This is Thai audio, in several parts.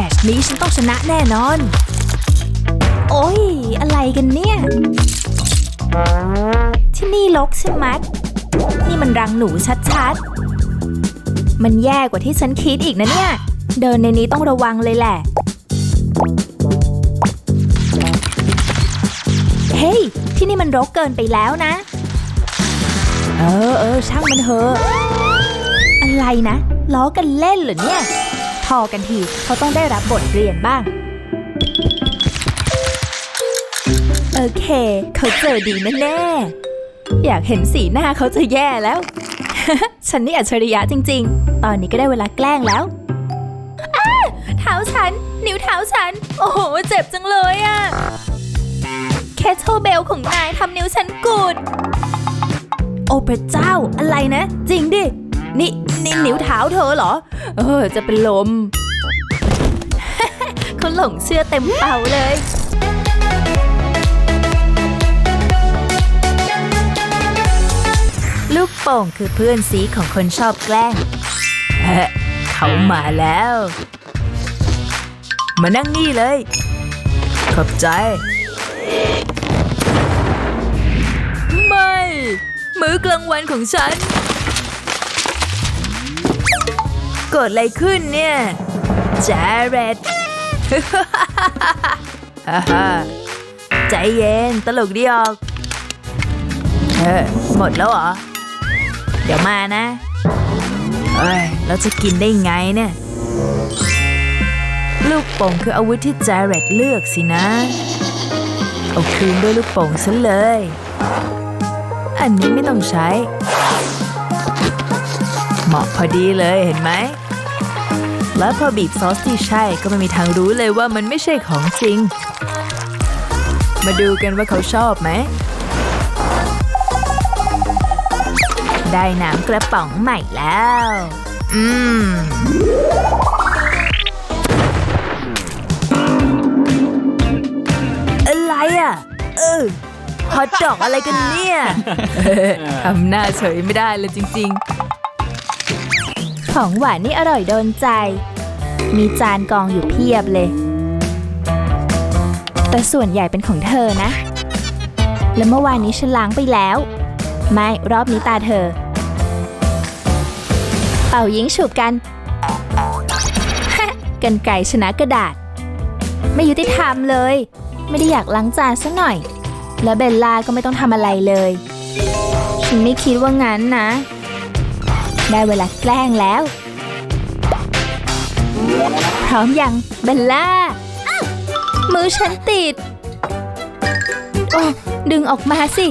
แมตช์นี้ฉันต้องชนะแน่นอน โอ้ย อะไรกันเนี่ย ที่นี่ลกใช่ไหมนี่มันรังหนูชัดๆ มันแย่กว่าที่ฉันคิดอีกนะเนี่ย เดินในนี้ต้องระวังเลยแหละ เฮ้ย ที่นี่มันรกเกินไปแล้วนะ เออเออช่างมันเถอะ อะไรนะ ล้อกันเล่นเหรอเนี่ย พอกันทีเขาต้องได้รับบทเรียนบ้าง โอเค เขาเจอดีแน่ๆอยากเห็นสีหน้าเขาจะแย่แล้ว ฉันนี่อัจฉริยะจริง ๆ ตอนนี้ก็ได้เวลาแกล้งแล้วอ้าเท้าฉัน นิ้วเท้าฉัน โอ้โห เจ็บจังเลยอะแคทเทิลเบลของนายทำนิ้วฉันกุดโอ้พระเจ้าอะไรนะ จริงดิ นี่นี่นิ้วเท้าเธอเหรอ เออ จะเป็นลม เขาหลงเชื่อเต็มเป่าเลย ลูกโป่งคือเพื่อนซีของคนชอบแกล้งเฮ้เขามาแล้ว มานั่งนี่เลย ขอบใจ ไม่ มื้อกลางวันของฉัน เกิดอะไรขึ้นเนี่ยแจเรตฮ่าฮ่าใจเย็น ตลกดีออกเออหมดแล้วเหรอ เดี๋ยวมานะเอ้ยเราจะกินได้ไงเนี่ย ลูกโป่งคืออาวุธที่แจเรตเลือกสินะ เอาคืนด้วยลูกโป่งฉันเลย อันนี้ไม่ต้องใช้ เหมาะพอดีเลยเห็นไหม แล้วพอบีบซอสที่ใช่ก็ไม่มีทางรู้เลยว่ามันไม่ใช่ของจริง มาดูกันว่าเขาชอบไหม ได้น้ำกระป๋องใหม่แล้ว อืมอะไรอะ เออฮอตดอกอะไรกันเนี่ย ทำหน้าเฉยไม่ได้เลยจริง ๆ ของหวานนี่อร่อยโดนใจ มีจานกองอยู่เพียบเลย แต่ส่วนใหญ่เป็นของเธอนะ และเมื่อวานนี้ฉันล้างไปแล้ว ไม่รอบนี้ตาเธอ เป่ายิงฉุบกันกันไก่ชนะกระดาษ ไม่ยุติธรรมเลย ไม่ได้อยากล้างจานสักหน่อย และเบลล่าก็ไม่ต้องทำอะไรเลย ฉันไม่คิดว่างั้นนะ ได้เวลาแกล้งแล้ว พร้อมยังเบลล่า มือฉันติด โอ้ดึงออกมาสิ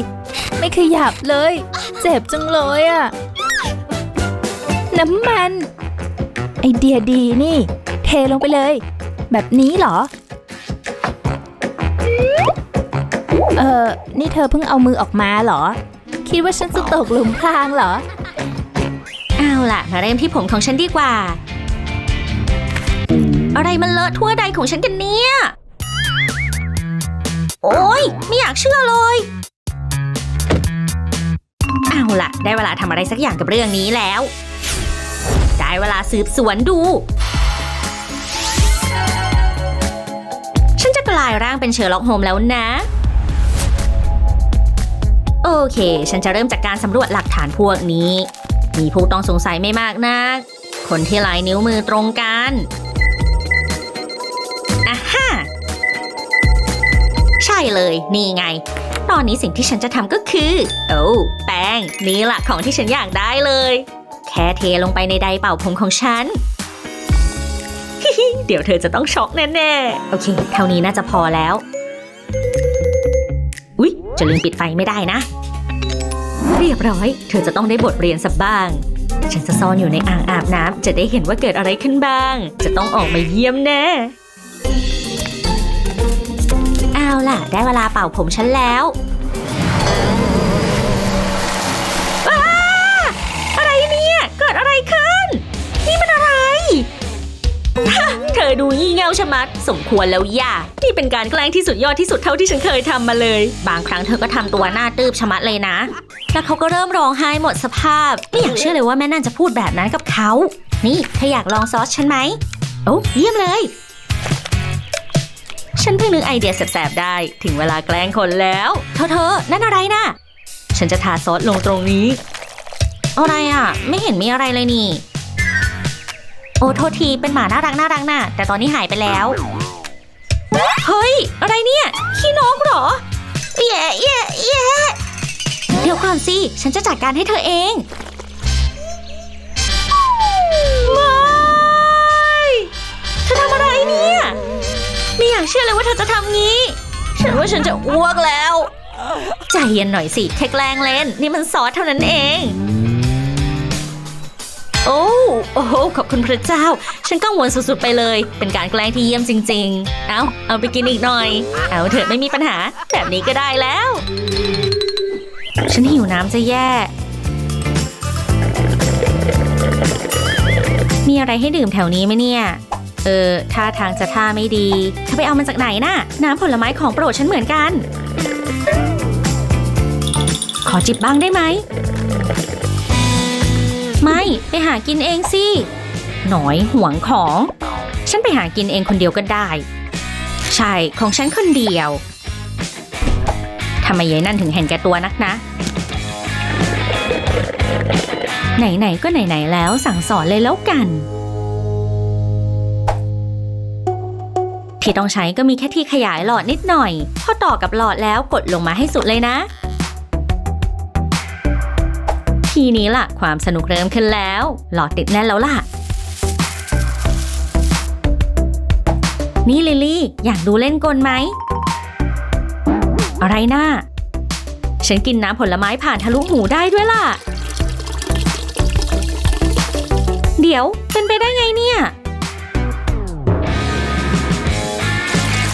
ไม่ขยับเลย เจ็บจังเลยอะน้ำมัน ไอเดียดีนี่ เทลงไปเลย แบบนี้เหรอ เออนี่เธอเพิ่งเอามือออกมาเหรอ คิดว่าฉันจะตกหลุมพรางเหรอ เอาล่ะ มาเริ่มที่ผมของฉันดีกว่า อะไรมันเลอะทั่วใดของฉันกันเนี่ย โอ้ยไม่อยากเชื่อเลย เอาล่ะ ได้เวลาทำอะไรสักอย่างกับเรื่องนี้แล้ว ได้เวลาสืบสวนดู ฉันจะกลายร่างเป็นเชอร์ล็อกโฮมแล้วนะโอเค ฉันจะเริ่มจากการสำรวจหลักฐานพวกนี้ มีผู้ต้องสงสัยไม่มากนัก คนที่ลายนิ้วมือตรงกันอะฮ่าใช่เลย นี่ไง ตอนนี้สิ่งที่ฉันจะทำก็คือ โอ้แป้ง นี่แหละของที่ฉันอยากได้เลย แค่เทลงไปในไดร์เป่าผมของฉัน เดี๋ยวเธอจะต้องช็อกแน่ๆ โอเค เท่านี้น่าจะพอแล้ว อุ๊ย จะลืมปิดไฟไม่ได้นะ เรียบร้อย เธอจะต้องได้บทเรียนสักบ้าง ฉันจะซ่อนอยู่ในอ่างอาบน้ำจะได้เห็นว่าเกิดอะไรขึ้นบ้าง จะต้องออกมาเยี่ยมแน่เอาล่ะ ได้เวลาเป่าผมฉันแล้ว เธอดูงี่เง่าชะมัด สมควรแล้วย่านี่เป็นการแกล้งที่สุดยอดที่สุดเท่าที่ฉันเคยทำมาเลย บางครั้งเธอก็ทำตัวหน้าตืบชะมัดเลยนะ แล้วเขาก็เริ่มร้องไห้หมดสภาพ ไม่อยากเชื่อเลยว่าแม่นั่นจะพูดแบบนั้นกับเขา นี่เธออยากลองซอสฉันไหมโอ้เยี่ยมเลย ฉันเพิ่งนึกไอเดียแสบๆได้ ถึงเวลาแกล้งคนแล้ว เธอเธอนั่นอะไรนะ่ะ ฉันจะทาซอสลงตรงนี้ อะไรอะ ไม่เห็นมีอะไรเลยนี่ โอ้โทษทีเป็นหมาน่ารักน่ารักน่ะแต่ตอนนี้หายไปแล้ว เฮ้ย อะไรเนี่ย ขี้นกเหรอแย่แย่แย่เดี๋ยวก่อนสิ ฉันจะจัดการให้เธอเองไม่เธอทำอะไรเนี่ย ไม่อยากเชื่อเลยว่าเธอจะทำงี้ ฉันว่าฉันจะอ้วกแล้ว ใจเย็นหน่อยสิ แค่แกล้งเล่น นี่มันซอสเท่านั้นเอง โอ้โอ้ขอบคุณพระเจ้า ฉันกังวลสุดๆไปเลย เป็นการแกล้งที่เยี่ยมจริง ๆ เอาเอาไปกินอีกหน่อย เอาเถอะไม่มีปัญหา แบบนี้ก็ได้แล้ว ฉันหิวน้ำจะแย่ มีอะไรให้ดื่มแถวนี้ไหมเนี่ย เออท่าทางจะท่าไม่ดีเธอไปเอามาจากไหนน่ะ น้ำผลไม้ของโปรดฉันเหมือนกัน ขอจิบบ้างได้ไหม ไม่ไปหากินเองสิหน่อยห่วงของ ฉันไปหากินเองคนเดียวก็ได้ ใช่ของฉันคนเดียวทำไมยายนั่นถึงเห็นแก่ตัวนักนะ ไหนๆก็ไหนๆแล้วสั่งสอนเลยแล้วกัน ที่ต้องใช้ก็มีแค่ที่ขยายหลอดนิดหน่อย พอต่อกับหลอดแล้วกดลงมาให้สุดเลยนะ ทีนี้ล่ะ ความสนุกเริ่มขึ้นแล้ว หลอดติดแน่นแล้วล่ะ นี่ลิลลี่ อยากดูเล่นกลไหม อะไรนะ่าฉันกินน้ำผลไม้ผ่านทะลุหูได้ด้วยล่ะ เดี๋ยว เป็นไปได้ไงเนี่ย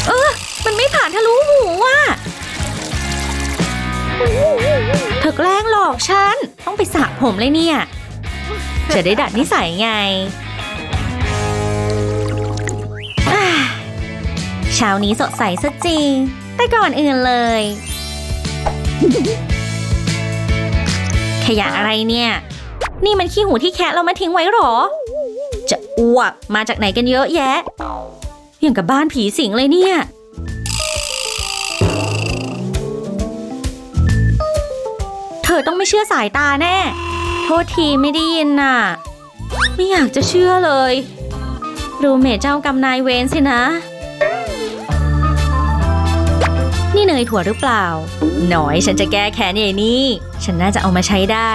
เออมันไม่ผ่านทะลุหูว่ะ อกฉัน ต้องไปสระผมเลยเนี่ย จะได้ดัดนิสัยไงอาเช้านี้สดใสซะจริง แต่ก่อนอื่นเลย ขยะอะไรเนี่ย นี่มันขี้หูที่แคะเรามาทิ้งไว้หรอ จะอ้วกมาจากไหนกันเยอะแยะ อย่างกับบ้านผีสิงเลยเนี่ย อต้องไม่เชื่อสายตาแน่ โทษทีไม่ได้ยินน่ะ ไม่อยากจะเชื่อเลยรูเมทเจ้ากรรมนายเวรสินะ นี่เนยถั่วหรือเปล่า หน่อยฉันจะแก้แค้นยายนี่ ฉันน่าจะเอามาใช้ได้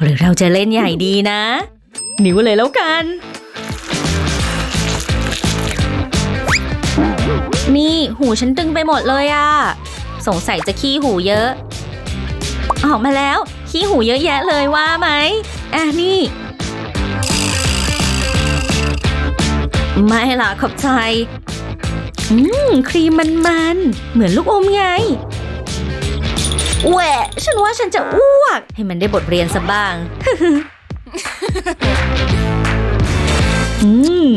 หรือเราจะเล่นใหญ่ดีนะ นิ้วเลยแล้วกัน นี่หูฉันตึงไปหมดเลยอะ สงสัยจะขี้หูเยอะ ออกมาแล้ว ขี้หูเยอะแยะเลยว่าไหมอะนี่ ไม่ล่ะขอบใจ อืม ครีมมันมันเหมือนลูกอมไงแหวะฉันว่าฉันจะอ้วก ให้มันได้บทเรียนซะบ้าง อืม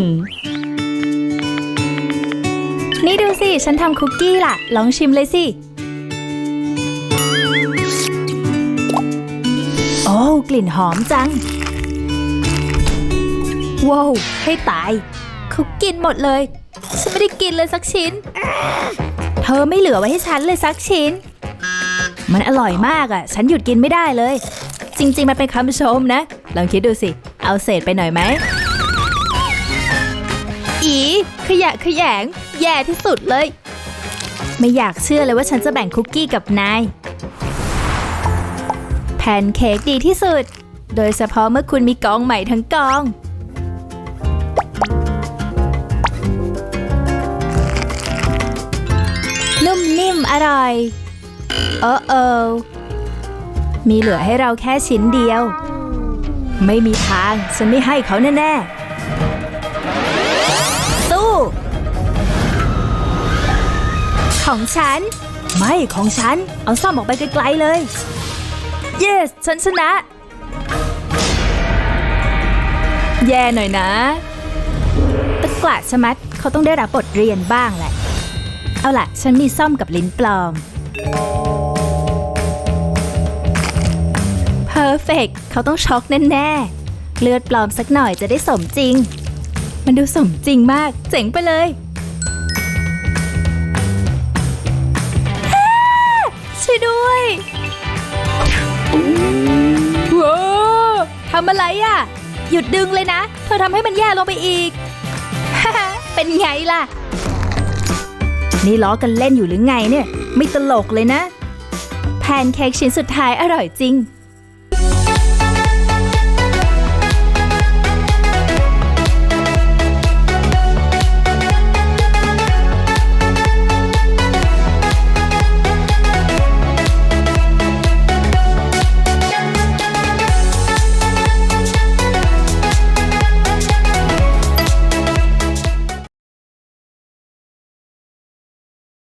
นี่ดูสิ ฉันทำคุกกี้ล่ะ ลองชิมเลยสิ ลิ่นหอมจัง ว้าว ให้ตายคุกกินหมดเลย ฉันไม่ได้กินเลยสักชิ้น เธอไม่เหลือไว้ให้ฉันเลยสักชิ้น มันอร่อยมากอะ ฉันหยุดกินไม่ได้เลย จริง ๆ มันเป็นคำชมนะ ลองคิดดูสิ เอาเศษไปหน่อยไหม อี ขยะขยง แย่ที่สุดเลย ไม่อยากเชื่อเลยว่าฉันจะแบ่งคุกกี้กับนาย พนเค้กดีที่สุด โดยเฉพาะเมื่อคุณมีกองใหม่ทั้งกอง นุ่มนิ่มอร่อยโอ้โอมีเหลือให้เราแค่ชิ้นเดียว ไม่มีทาง ฉันไม่ให้เขาแน่ๆสู้ ของฉัน ไม่ของฉัน เอาซ่อมออกไปไกลๆเลย yes ฉันชนะ แย่หน่อยนะ ตะกละชะมัดเขาต้องได้รับบทเรียนบ้างแหละ เอาล่ะ ฉันมีซ่อมกับลิ้นปลอมเพอร์เฟกเขาต้องช็อกแน่ๆ เลือดปลอมสักหน่อยจะได้สมจริง มันดูสมจริงมาก เจ๋งไปเลยฮ่าช่วยด้วย ทำอะไรอะ หยุดดึงเลยนะ เธอทำให้มันแย่ลงไปอีกฮเป็นไงล่ะ นี่ล้อกันเล่นอยู่หรือไงเนี่ย ไม่ตลกเลยนะ แพนเค้กชิ้นสุดท้ายอร่อยจริง